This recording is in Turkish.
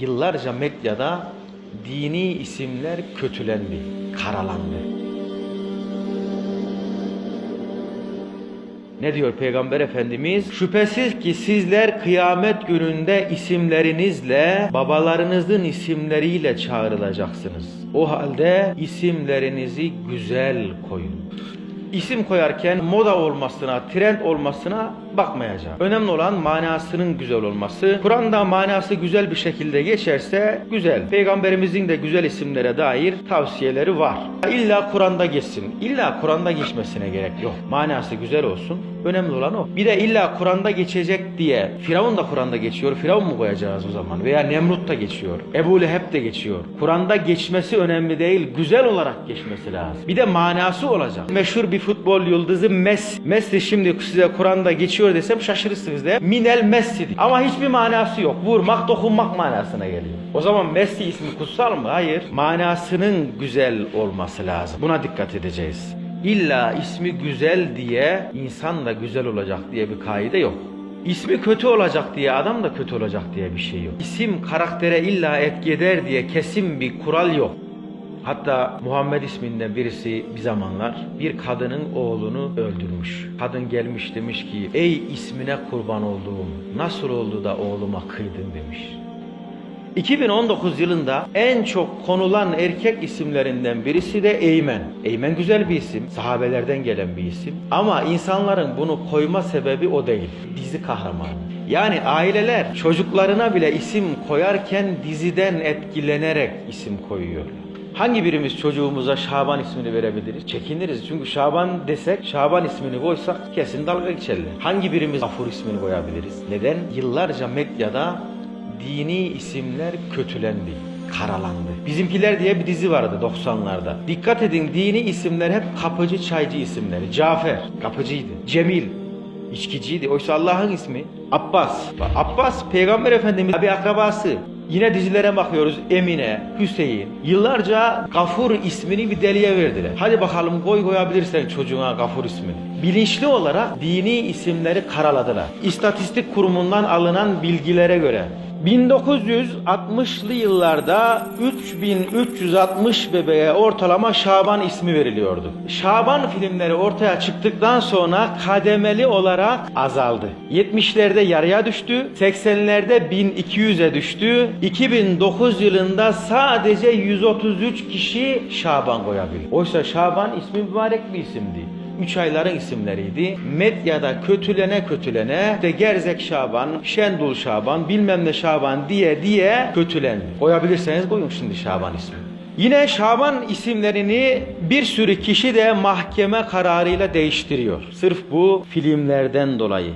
Yıllarca medyada dini isimler kötülendi, karalandı. Ne diyor Peygamber Efendimiz? Şüphesiz ki sizler kıyamet gününde isimlerinizle, babalarınızın isimleriyle çağrılacaksınız. O halde isimlerinizi güzel koyun. İsim koyarken moda olmasına, trend olmasına bakmayacağım. Önemli olan manasının güzel olması. Kur'an'da manası güzel bir şekilde geçerse güzel. Peygamberimizin de güzel isimlere dair tavsiyeleri var. İlla Kur'an'da geçsin. İlla Kur'an'da geçmesine gerek yok. Manası güzel olsun. Önemli olan o. Bir de illa Kur'an'da geçecek diye Firavun da Kur'an'da geçiyor. Firavun mu koyacağız o zaman? Veya Nemrut da geçiyor. Ebu Leheb de geçiyor. Kur'an'da geçmesi önemli değil. Güzel olarak geçmesi lazım. Bir de manası olacak. Meşhur bir futbol yıldızı Messi. Messi şimdi size Kur'an'da geçiyor desem şaşırırsınız de. Minel Messi. Ama hiçbir manası yok. Vurmak, dokunmak manasına geliyor. O zaman Messi ismi kutsal mı? Hayır. Manasının güzel olması lazım. Buna dikkat edeceğiz. İlla ismi güzel diye insan da güzel olacak diye bir kaide yok. İsmi kötü olacak diye adam da kötü olacak diye bir şey yok. İsim karaktere illa etki eder diye kesin bir kural yok. Hatta Muhammed isminden birisi bir zamanlar bir kadının oğlunu öldürmüş. Kadın gelmiş demiş ki ey ismine kurban olduğum nasıl oldu da oğluma kıydın demiş. 2019 yılında en çok konulan erkek isimlerinden birisi de Eymen. Eymen güzel bir isim, sahabelerden gelen bir isim. Ama insanların bunu koyma sebebi o değil. Dizi kahramanı. Yani aileler çocuklarına bile isim koyarken diziden etkilenerek isim koyuyor. Hangi birimiz çocuğumuza Şaban ismini verebiliriz? Çekiniriz çünkü Şaban desek, Şaban ismini koysak kesin dalga geçerler. Hangi birimiz Gafur ismini koyabiliriz? Neden? Yıllarca medyada dini isimler kötülendi, karalandı. Bizimkiler diye bir dizi vardı 90'larda. Dikkat edin dini isimler hep kapıcı çaycı isimleri. Cafer kapıcıydı. Cemil içkiciydi. Oysa Allah'ın ismi Abbas. Abbas peygamber efendimiz bir akrabası. Yine dizilere bakıyoruz Emine, Hüseyin. Yıllarca Gafur ismini bir deliye verdiler. Hadi bakalım koy koyabilirsen çocuğuna Gafur ismini. Bilinçli olarak dini isimleri karaladılar. İstatistik kurumundan alınan bilgilere göre 1960'lı yıllarda 3360 bebeğe ortalama Şaban ismi veriliyordu. Şaban filmleri ortaya çıktıktan sonra kademeli olarak azaldı. 70'lerde yarıya düştü, 80'lerde 1200'e düştü. 2009 yılında sadece 133 kişi Şaban koyabildi. Oysa Şaban ismi mübarek bir isimdi. Üç ayların isimleriydi. Medyada kötülene kötülene işte Gerzek Şaban, Şendul Şaban, bilmem ne Şaban diye diye kötülendi. Koyabilirseniz koyun şimdi Şaban ismi. Yine Şaban isimlerini bir sürü kişi de mahkeme kararıyla değiştiriyor. Sırf bu filmlerden dolayı.